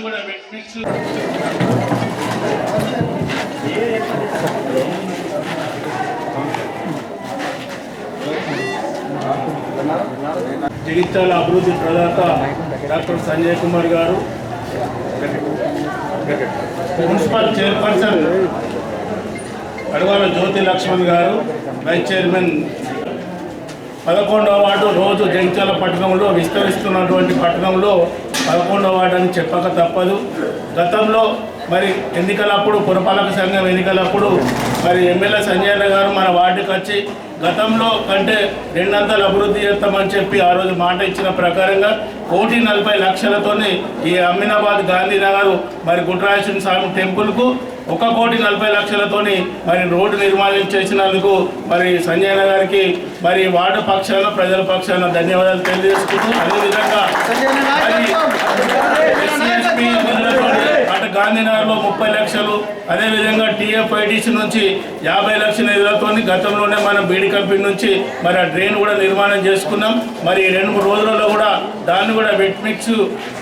కూడా జగిత్యాల అభివృద్ధి ప్రదాత డాక్టర్ సంజయ్ కుమార్ గారు. మున్సిపల్ చైర్పర్సన్ అడవాల జ్యోతి లక్ష్మణ్ గారు వైస్ చైర్మన్ పదకొండవ వార్డు రోజు జంచాల పట్టణంలో విస్తరిస్తున్నటువంటి పట్టణంలో పదకొండవ వార్డు అని చెప్పక తప్పదు. గతంలో మరి ఎన్నికలప్పుడు పురపాలక సంఘం ఎన్నికలప్పుడు మరి ఎమ్మెల్యే సంజయ్ గారు మన వార్డుకి వచ్చి గతంలో కంటే రెండంతలు అభివృద్ధి చేస్తామని చెప్పి ఆ రోజు మాట ఇచ్చిన ప్రకారంగా కోటి నలభై లక్షలతోని ఈ అమ్మినాబాద్ గాంధీనగర్ మరి గుట్రాజేశ్వర స్వామి టెంపుల్కు ఒక కోటి నలభై లక్షలతోని మరి రోడ్డు నిర్మాణం చేసినందుకు మరి సంజయ్ గారికి మరి వార్డు పక్షాన ప్రజల పక్షాన ధన్యవాదాలు తెలియజేసుకుంటూ అదేవిధంగా మరి ఎస్సీ, ఎస్టీ నిధులతోని అటు గాంధీనగర్లో ముప్పై లక్షలు అదేవిధంగా టీఎఫ్ఐటీసీ నుంచి యాభై లక్షల నిధులతో గతంలోనే మనం బీడి కంపెనీ నుంచి మరి ఆ డ్రైన్ కూడా నిర్మాణం చేసుకున్నాం. మరి రెండు మూడు రోజులలో కూడా దాన్ని కూడా వెట్ మిక్స్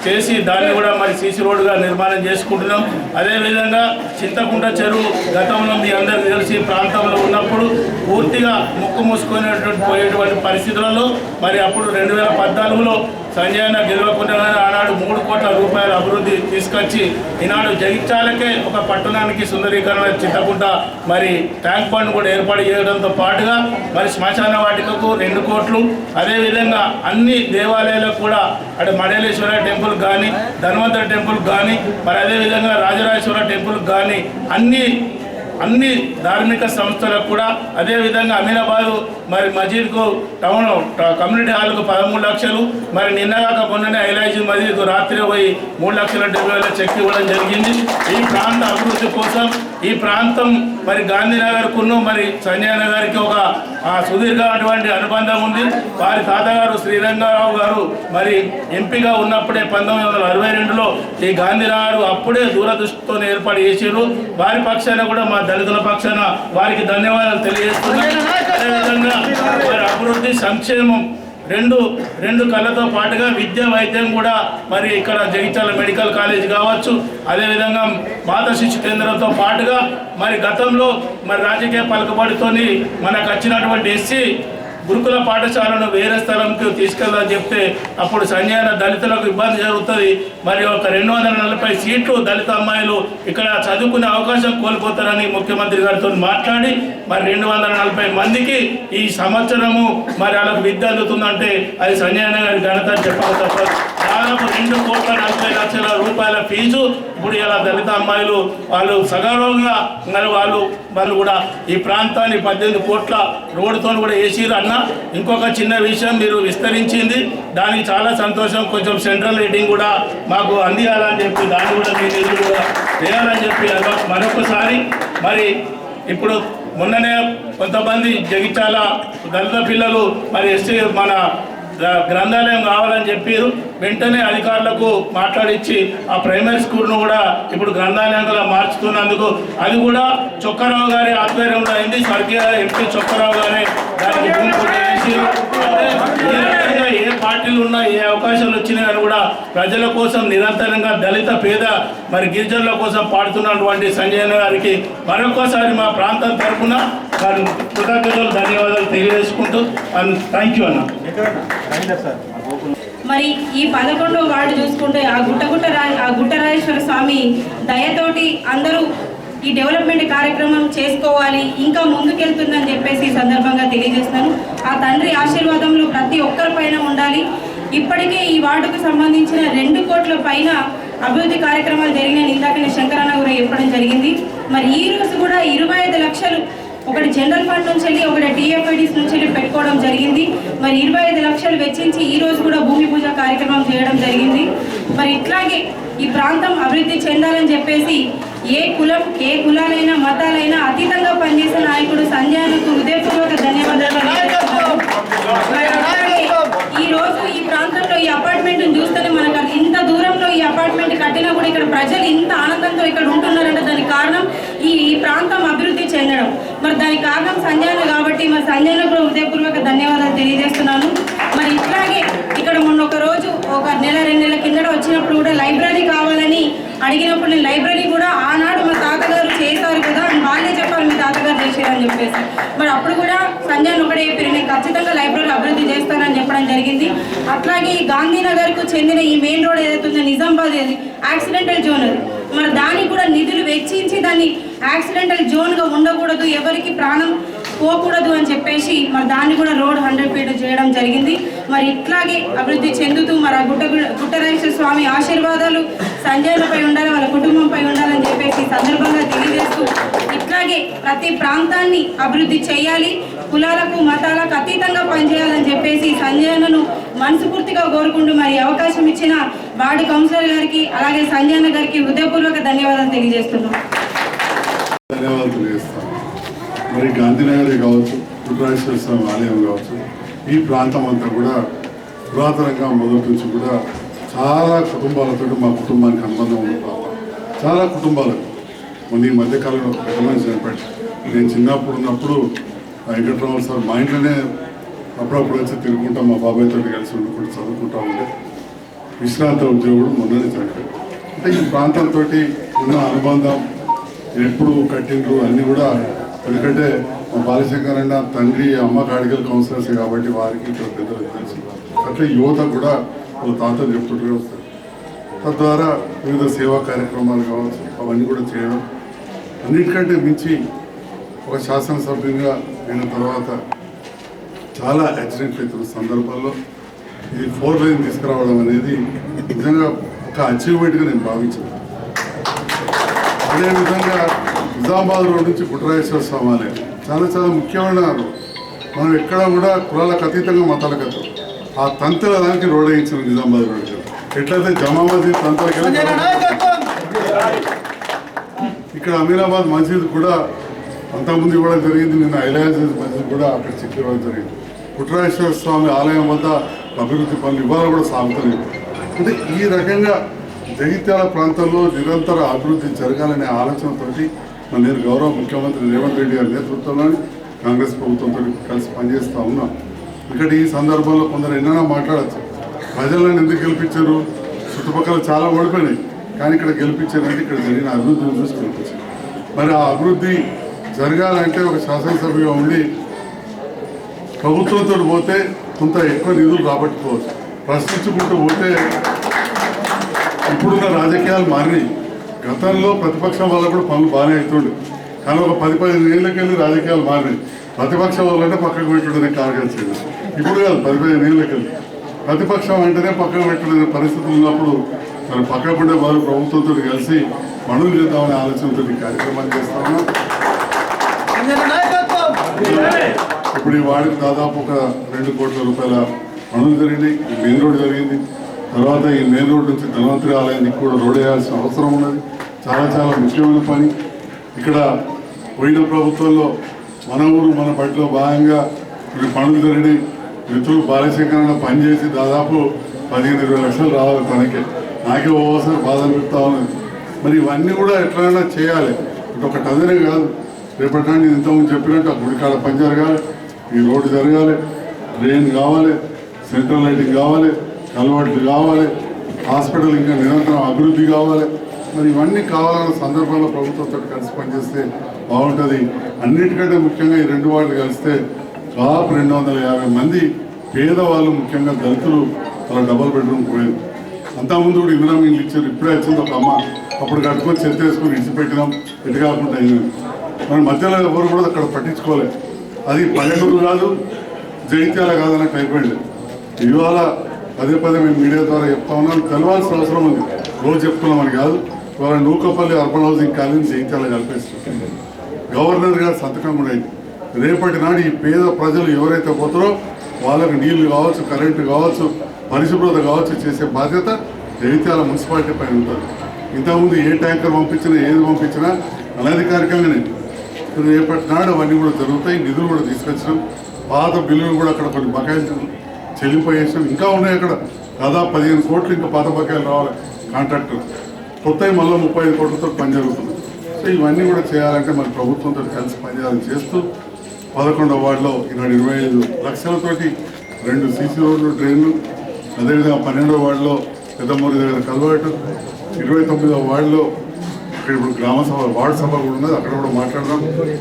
చేసి దాన్ని కూడా మరి సీసీ రోడ్డుగా నిర్మాణం చేసుకుంటున్నాం. అదేవిధంగా చింతకుంట చెరువు గతంలో మీ అందరికీ తెలిసి ప్రాంతంలో ఉన్నప్పుడు పూర్తిగా ముక్కు మూసుకునేటువంటి పోయేటువంటి పరిస్థితులలో మరి అప్పుడు రెండు వేల పద్నాలుగులో సంజయ్ అన్న గెలవకుండా ఆనాడు మూడు కోట్ల రూపాయల అభివృద్ధి తీసుకొచ్చి ఈనాడు జగిత్యాలకే ఒక పట్టణానికి సుందరీకరణ చింతకుంట మరి ట్యాంక్ బండ్ కూడా ఏర్పాటు చేయడంతో పాటుగా మరి శ్మశాన వాటికకు రెండు కోట్లు అదేవిధంగా అన్ని దేవాలయాలకు కూడా అటు మడేలేశ్వర టెంపుల్ కానీ ధన్వంతరి టెంపుల్ కానీ మరి అదేవిధంగా రాజరాజేశ్వర టెంపుల్ కానీ అన్ని అన్ని ధార్మిక సంస్థలకు కూడా అదేవిధంగా అమీనాబాదు మరి మజీద్కు టౌన్ కమ్యూనిటీ హాల్కు పదమూడు లక్షలు మరి నిన్నగాక మొన్ననే ఐలాజీ మజీద్కు రాత్రి పోయి మూడు లక్షల డెబ్బై వేల చెక్ ఇవ్వడం జరిగింది. ఈ ప్రాంత అభివృద్ధి కోసం ఈ ప్రాంతం మరి గాంధీనగర్కును మరి సంజయనగర్కి ఒక సుదీర్ఘ సుదీర్ఘమైనటువంటి అనుబంధం ఉంది. వారి తాతగారు శ్రీరంగారావు గారు మరి ఎంపీగా ఉన్నప్పుడే పంతొమ్మిది వందల అరవై రెండులో ఈ గాంధీనగర్ అప్పుడే దూరదృష్టితో ఏర్పాటు చేసారు వారి పక్షాన కూడా మా దళితుల పక్షాన వారికి ధన్యవాదాలు తెలియజేస్తున్నాను అదేవిధంగా మరి అభివృద్ధి సంక్షేమం రెండు రెండు కళ్ళతో పాటుగా విద్య వైద్యం కూడా మరి ఇక్కడ జగిత్యాల మెడికల్ కాలేజ్ కావచ్చు. అదేవిధంగా మాత శిశు కేంద్రంతో పాటుగా మరి గతంలో మరి రాజకీయ పలుకుబడితోని మనకు వచ్చినటువంటి ఎస్సీ గురుకుల పాఠశాలను వేరే స్థలంకి తీసుకెళ్ళని చెప్తే అప్పుడు సంజయన దళితులకు ఇబ్బంది జరుగుతుంది. మరి ఒక రెండు వందల నలభై సీట్లు దళిత అమ్మాయిలు ఇక్కడ చదువుకునే అవకాశం కోల్పోతారని ముఖ్యమంత్రి గారితో మాట్లాడి మరి రెండు వందల నలభై మందికి ఈ సంవత్సరము మరి వాళ్ళకు విద్య అందుతుందంటే అది సంజయన గారి ఘనత అని చెప్పక తప్పదు దాదాపు రెండు కోట్ల నలభై లక్షల రూపాయల ఫీజు ఇప్పుడు ఇలా దళిత అమ్మాయిలు వాళ్ళు సగౌరవంగా మరి వాళ్ళు వాళ్ళు కూడా ఈ ప్రాంతాన్ని పద్దెనిమిది కోట్ల రోడ్డుతో కూడా వేసిరు అన్న ఇంకొక చిన్న విషయం మీరు విస్తరించింది. దానికి చాలా సంతోషం. కొంచెం సెంట్రల్ రేటింగ్ కూడా మాకు అందియాలని చెప్పి దాన్ని కూడా మీ నిధులు కూడా వేయాలని చెప్పి మరొకసారి. మరి ఇప్పుడు మొన్ననే కొంతమంది జగిత్యాల దళిత పిల్లలు మరి ఎస్టీ మన గ్రంథాలయం కావాలని చెప్పారు. వెంటనే అధికారులకు మాట్లాడిచ్చి ఆ ప్రైమరీ స్కూల్ను కూడా ఇప్పుడు గ్రంథాలయంగా మార్చుతున్నందుకు అది కూడా చొక్కరావు గారి ఆధ్వర్యంలో అయింది. స్వర్గీయ ఎంపీ చొక్కరావు గారే దానికి పార్టీలు ఉన్నా ఏ అవకాశాలు వచ్చినా కానీ కూడా ప్రజల కోసం నిరంతరంగా దళిత పేద మరి గిరిజనుల కోసం పాడుతున్నటువంటి సంజయ్ గారికి మరొకసారి మా ప్రాంతం తరఫున వారి కృతజ్ఞతలు ధన్యవాదాలు తెలియజేసుకుంటూ థ్యాంక్ యూ అన్న. మరి ఈ పదకొండో వార్డు చూసుకుంటే ఆ గుట్టగుట్ట రా ఆ గుట్టరాజేశ్వర స్వామి దయతోటి అందరూ ఈ డెవలప్మెంట్ కార్యక్రమం చేసుకోవాలి ఇంకా ముందుకెళ్తుందని చెప్పేసి ఈ సందర్భంగా తెలియజేస్తాను ఆ తండ్రి ఆశీర్వాదంలో ప్రతి ఒక్కరి పైన ఉండాలి. ఇప్పటికే ఈ వార్డుకు సంబంధించిన రెండు కోట్ల పైన అభివృద్ధి కార్యక్రమాలు జరిగిన ఇందాకనే శంకరన్న కూడా చెప్పడం జరిగింది. మరి ఈ రోజు కూడా ఇరవై ఐదు లక్షలు ఒకటి జనరల్ ఫండ్ నుంచి వెళ్ళి ఒకటి టీఎఫ్ఐడిస్ నుంచి వెళ్ళి పెట్టుకోవడం జరిగింది. మరి ఇరవై ఐదు లక్షలు వెచ్చించి ఈ రోజు కూడా భూమి పూజ కార్యక్రమం చేయడం జరిగింది. మరి ఇట్లాగే ఈ ప్రాంతం అభివృద్ధి చెందాలని చెప్పేసి ఏ కులం ఏ కులాలైనా మతాలైనా అతీతంగా పనిచేసే నాయకుడు సంజయానికి హృదయపూర్వక ధన్యవాదాలు మరి ఈ రోజు ఈ ప్రాంతంలో ఈ అపార్ట్మెంట్ చూస్తేనే మనకు ఇంత దూరంలో ఈ అపార్ట్మెంట్ కట్టినా కూడా ఇక్కడ ప్రజలు ఇంత ఆనందంతో ఇక్కడ ఉంటున్నారంటే దానికి కారణం ఈ ఈ ప్రాంతం అభివృద్ధి చెందడం. మరి దానికి కారణం సంజయన కాబట్టి మరి సంజయన కూడా హృదయపూర్వక ధన్యవాదాలు తెలియజేస్తున్నాను. మరి ఇట్లాగే ఇక్కడ మొన్న ఒక రోజు ఒక నెల రెండు నెలల కిందట వచ్చినప్పుడు కూడా లైబ్రరీ కావాలని అడిగినప్పుడు నేను లైబ్రరీ కూడా ఆనాడు మా తాతగారు చేశారు కదా అని వాళ్ళే చెప్పారు మీ తాతగారు చేశారని చెప్పేసి. మరి అప్పుడు కూడా సంజయ్ ఒకటే చెప్పారు నేను ఖచ్చితంగా లైబ్రరీ అభివృద్ధి చేస్తానని చెప్పడం జరిగింది. అట్లాగే ఈ గాంధీనగర్కు చెందిన ఈ మెయిన్ రోడ్ ఏదైతే ఉందో నిజామాబాద్ అది యాక్సిడెంటల్ జోన్ అది. మరి దానికి కూడా నిధులు వెచ్చించి దాన్ని యాక్సిడెంటల్ జోన్గా ఉండకూడదు. ఎవరికి ప్రాణం పోకూడదు అని చెప్పేసి మరి దాన్ని కూడా రోడ్ హండ్రెడ్ ఫీట్ చేయడం జరిగింది. మరి ఇట్లాగే అభివృద్ధి చెందుతూ మరి ఆ గుట్ట గుట్టరాజేశ్వర స్వామి ఆశీర్వాదాలు సంజయ్లపై ఉండాలి వాళ్ళ కుటుంబంపై ఉండాలని చెప్పేసి సందర్భంగా తెలియజేస్తూ ఇట్లాగే ప్రతి ప్రాంతాన్ని అభివృద్ధి చేయాలి కులాలకు మతాలకు అతీతంగా పనిచేయాలని చెప్పేసి సంజయనను మనస్ఫూర్తిగా కోరుకుంటూ మరి అవకాశం ఇచ్చిన వార్డు కౌన్సిలర్ గారికి అలాగే సంజయన గారికి హృదయపూర్వక ధన్యవాదాలు తెలియజేస్తున్నాం. మరి గాంధీనగర్ కావచ్చు పుట్టరాజేశ్వర స్వామి ఆలయం కావచ్చు ఈ ప్రాంతం అంతా కూడా పురాతనంగా మొదటి నుంచి కూడా చాలా కుటుంబాలతో మా కుటుంబానికి అనుబంధం ఉన్న ప్రాంతం చాలా కుటుంబాలకు. మొన్న ఈ మధ్యకాలంలో ఒక పెద్ద నేను చిన్నప్పుడు ఉన్నప్పుడు ఆ వెంకట్రావు సార్ మా ఇంట్లోనే అప్పుడప్పుడు వచ్చి తిరుగుకుంటా మా బాబాయ్ తోటి కలిసి ఉండుకుంటూ చదువుకుంటా ఉండే. విశ్రాంత ఉద్యోగుడు మొన్ననే చనిపోయాడు అంటే ఈ ప్రాంతంతో ఉన్న అనుబంధం ఎప్పుడు కట్టిండ్రు అన్నీ కూడా ఎందుకంటే మా బాలశంకర్ అన్న తండ్రి అమ్మ కాడికల్ కౌన్సిలర్స్ కాబట్టి వారికి ఇక్కడ పెద్దలు తెలుసు. అట్లా యువత కూడా వాళ్ళ తాతలు చెప్తుంటూనే వస్తారు. తద్వారా వివిధ సేవా కార్యక్రమాలు కావచ్చు అవన్నీ కూడా చేయడం. అన్నిటికంటే మించి ఒక శాసనసభ్యునిగా అయిన తర్వాత చాలా యాక్సిడెంట్లు అవుతున్న సందర్భాల్లో ఇది ఫోర్ లైన్ తీసుకురావడం అనేది నిజంగా ఒక అచీవ్మెంట్గా నేను భావించాను. అదేవిధంగా నిజామాబాద్ రోడ్ నుంచి గుట్రాజేశ్వర స్వామి ఆలయం. చాలా చాలా ముఖ్యమైన రోడ్. మనం ఎక్కడ కూడా కులాలకు అతీతంగా మతాలకు అతీతం ఆ తంతుల దానికి రోడ్ వేయించిన నిజామాబాద్ రోడ్ ఎట్లయితే జమాబాద్ తంతులకి ఇక్కడ అమీనాబాద్ మసీద్ కూడా అంతకుముందు ఇవ్వడం జరిగింది. నిన్న ఐలాయన్స్ మసీద్ కూడా అక్కడ చెక్ ఇవ్వడం జరిగింది. పుట్టరాజేశ్వర స్వామి ఆలయం వద్ద అభివృద్ధి పనులు ఇవాళ కూడా సాగుతున్నాయి. అంటే ఈ రకంగా జగిత్యాల ప్రాంతంలో నిరంతర అభివృద్ధి జరగాలనే ఆలోచనతోటి మన నేను గౌరవ ముఖ్యమంత్రి రేవంత్ రెడ్డి గారి నేతృత్వంలో కాంగ్రెస్ ప్రభుత్వంతో కలిసి పనిచేస్తూ ఉన్నాం. ఇక్కడ ఈ సందర్భంలో కొందరు ఎన్నైనా మాట్లాడచ్చు. ప్రజలను ఎందుకు గెలిపించారు? చుట్టుపక్కల చాలా ఓడిపోయినాయి. కానీ ఇక్కడ గెలిపించారంటే ఇక్కడ జరిగిన అభివృద్ధిని చూసి గెలిపించారు మరి ఆ అభివృద్ధి జరగాలంటే ఒక శాసనసభ్యుగా ఉండి ప్రభుత్వంతో పోతే కొంత ఎక్కువ నిధులు రాబట్టుకోవచ్చు. ప్రశ్నించుకుంటూ పోతే ఇప్పుడున్న రాజకీయాలు మారినాయి. గతంలో ప్రతిపక్షం వల్ల కూడా పనులు బాగానే అవుతుండే కానీ ఒక పది పదిహేను ఏళ్ళకెళ్ళి రాజకీయాలు మారినాయి. ప్రతిపక్షం వాళ్ళంటే పక్కకు పెట్టుడనే కార్యక్రమం చేయదు ఇప్పుడు కాదు పది పదిహేను ఏళ్ళకెళ్ళి. ప్రతిపక్షం అంటేనే పక్కకు పెట్టుడనే పరిస్థితులు ఉన్నప్పుడు మరి పక్కకు ఉండే వారు ప్రభుత్వంతో కలిసి పనులు చేద్దామనే ఆలోచనతో ఈ కార్యక్రమాలు చేస్తా ఉన్నాం ఇప్పుడు ఈ వాడికి దాదాపు ఒక రెండు కోట్ల రూపాయల పనులు జరిగినాయి. మెయిన్ రోడ్ జరిగింది. తర్వాత ఈ మెయిన్ రోడ్ నుంచి ధన్వంతరి ఆలయానికి కూడా రోడ్ వేయాల్సిన అవసరం ఉన్నది. చాలా చాలా ముఖ్యమైన పని. ఇక్కడ పోయిన ప్రభుత్వంలో మన ఊరు మన బడిలో భాగంగా ఇవి పనులు జరిగినాయి మిత్రులు బాలశంకరణ పనిచేసి దాదాపు పదిహేను ఇరవై లక్షలు రావాలి తనకే. నాకే ఓసారి బాధ అనిపిస్తా ఉన్నది. మరి ఇవన్నీ కూడా ఎట్లైనా చేయాలి. ఇటు ఒక టదనే కాదు. రేపటి నేను ఇంతకుముందు చెప్పినట్టు ఆ గుడికాడ పని జరగాలి ఈ రోడ్డు జరగాలి డ్రైన్ కావాలి సెంట్రల్ లైటింగ్ కావాలి కలవాట్లు కావాలి హాస్పిటల్ ఇంకా నిరంతరం అభివృద్ధి కావాలి. మరి ఇవన్నీ కావాలన్న సందర్భంలో ప్రభుత్వంతో కలిసి పనిచేస్తే బాగుంటుంది. అన్నిటికంటే ముఖ్యంగా ఈ రెండు వాళ్ళు కలిస్తే దాదాపు రెండు వందల యాభై మంది పేదవాళ్ళు ముఖ్యంగా దళితులు వాళ్ళ డబల్ బెడ్రూమ్ పోయింది అంతకుముందు కూడా ఇందిరా మీరు ఇచ్చారు. ఇప్పుడే వచ్చింది ఒక అమ్మ. అప్పుడు కట్టుకొని చెత్త వేసుకొని ఇచ్చిపెట్టినాం ఎటు కాకుండా అయింది. మరి మధ్యలో ఎవరు కూడా అక్కడ పట్టించుకోలేదు. అది పల్లెటూరు కాదు జైత్యాల కాదన్నట్టు అయిపోయింది ఇవాళ పదే పదే మేము మీడియా ద్వారా చెప్తా ఉన్నాం. తెలవాల్సిన అవసరం ఉంది. రోజు చెప్తున్నామని కాదు. వాళ్ళ నూకపల్లి అర్బన్ హౌసింగ్ కాలనీ చేయించాలని కలిపేస్తుంది. గవర్నర్ గారి సంతకం కూడా రేపటి నాడు ఈ పేద ప్రజలు ఎవరైతే పోతారో వాళ్ళకు నీళ్ళు కావచ్చు కరెంటు కావచ్చు పరిశుభ్రత కావచ్చు చేసే బాధ్యత జగిత్యాల మున్సిపాలిటీ పైన ఉంటుంది. ఇంతకుముందు ఏ ట్యాంకర్ పంపించినా ఏది పంపించినా అనధికారికంగానే రేపటి నాడు అవన్నీ కూడా జరుగుతాయి. నిధులు కూడా తీసుకొచ్చినాం. పాత బిల్లులు కూడా అక్కడ కొన్ని బకాయిలు చెల్లిపోయేసాం ఇంకా ఉన్నాయి అక్కడ. దాదాపు పదిహేను కోట్లు ఇంకా పాత బకాయిలు రావాలి. కాంట్రాక్టు. కొత్తవి మళ్ళీ ముప్పై ఐదు కోట్లతో పని జరుగుతుంది సో ఇవన్నీ కూడా చేయాలంటే మన ప్రభుత్వంతో కలిసి పనిచేయాలని చేస్తూ పదకొండవ వార్డులో ఈనాడు ఇరవై ఐదు లక్షలతోటి రెండు సీసీ రోడ్లు డ్రైన్లు అదేవిధంగా పన్నెండవ వార్డులో పెద్దమూరి దగ్గర కలవాటు ఇరవై తొమ్మిదవ వార్డులో ఇక్కడ ఇప్పుడు గ్రామ సభ వార్డు సభ కూడా ఉన్నది. అక్కడ కూడా మాట్లాడదాం.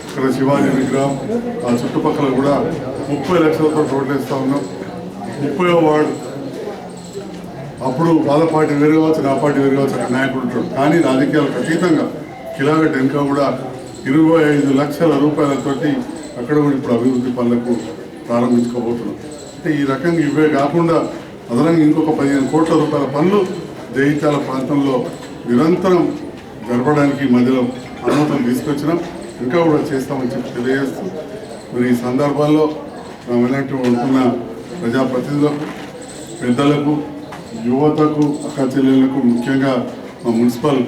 ఇక్కడ శివాజీ విగ్రహం ఆ చుట్టుపక్కల కూడా ముప్పై లక్షలతో రోడ్లు వేస్తూ ఉన్నాం. ముప్పై వాడు అప్పుడు వాళ్ళ పార్టీ వేరు కావచ్చు నా పార్టీ వేరు కావచ్చు అక్కడ నాయకుడు ఉంటాడు. కానీ రాజకీయాలకు అతీతంగా కిలోమీటర్ ఇంకా కూడా ఇరవై ఐదు లక్షల రూపాయలతోటి అక్కడ కూడా ఇప్పుడు అభివృద్ధి పనులకు ప్రారంభించుకోబోతున్నాం. అంటే ఈ రకంగా ఇవే కాకుండా అదనంగా ఇంకొక పదిహేను కోట్ల రూపాయల పనులు జయిత్యాల ప్రాంతంలో నిరంతరం జరపడానికి మధ్యలో అనుమతులు తీసుకొచ్చినాం. ఇంకా కూడా చేస్తామని చెప్పి తెలియజేస్తూ మరి ఈ సందర్భాల్లో మనం ఎలాంటి ఉంటున్న ప్రజాప్రతినిధులకు పెద్దలకు యువతకు అక్క చెల్లెళ్ళకు ముఖ్యంగా మా మున్సిపల్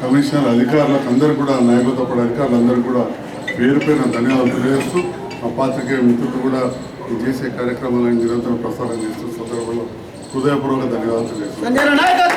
కమిషనర్ అధికారులకు అందరూ కూడా నాయకత్వ అధికారులందరూ కూడా పేరు పైన ధన్యవాదాలు తెలియజేస్తూ మా పాత్రికేయ మిత్రులు కూడా చేసే కార్యక్రమాలను నిరంతరం ప్రసారం చేస్తున్న సందర్భంలో హృదయపూర్వక ధన్యవాదాలు తెలియజేస్తున్నాను